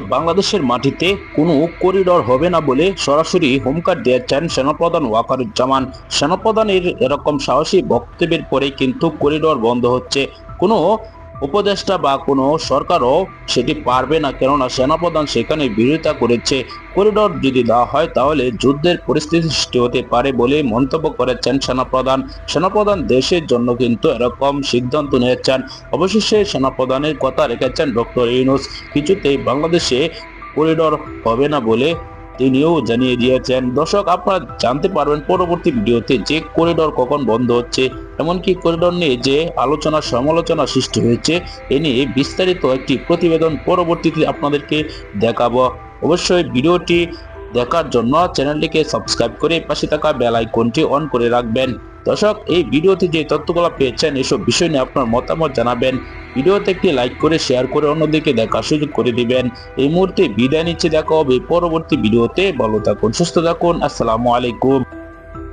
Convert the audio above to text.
বাংলাদেশের মাটিতে কোনো করিডর হবে না বলে সরাসরি হুমকার দিয়েছেন সেনাপ্রধান ওয়াকারুজ্জামান। সেনাপ্রধানের এরকম সাহসী বক্তব্যের পরে কিন্তু করিডর বন্ধ হচ্ছে। কোনো উপদেষ্টা বা কোনো সরকারও সেটি পারবে না। কেননা সেনাপ্রধান সেখানে বিরোধিতা করেছে। করিডর যদি দেওয়া হয় তাহলে যুদ্ধের পরিস্থিতি সৃষ্টি হতে পারে বলে মন্তব্য করেছেন সেনাপ্রধান। সেনাপ্রধান দেশের জন্য কিন্তু এরকম সিদ্ধান্ত নিয়েছেন। অবশেষে সেনাপ্রধানের কথা রেখেছেন ডক্টর ইউনুস। কিছুতেই বাংলাদেশে করিডর হবে না বলে তিনিও জানিয়ে দিয়েছেন। দর্শক, আপনারা জানতে পারবেন পরবর্তী ভিডিওতে যে করিডর কখন বন্ধ হচ্ছে, এমনকি করিডর নিয়ে যে আলোচনা, সমালোচনা সৃষ্টি হয়েছে, এ নিয়ে বিস্তারিত একটি প্রতিবেদন পরবর্তীতে আপনাদেরকে দেখাবো। অবশ্যই ভিডিওটি দেখার জন্য চ্যানেলটিকে সাবস্ক্রাইব করে পাশে থাকা বেল আইকনটি অন করে রাখবেন। দর্শক, এই ভিডিওতে যে তথ্যগুলো পেয়েছেন, এসব বিষয় নিয়ে আপনার মতামত জানাবেন। ভিডিওতে একটি লাইক করে শেয়ার করে অন্যদেরকে দেখার সুযোগ করে দিবেন। এই মুহূর্তে বিদায় নিচ্ছে। দেখা হবে পরবর্তী ভিডিওতে। ভালো থাকুন, সুস্থ থাকুন। আসসালামু আলাইকুম।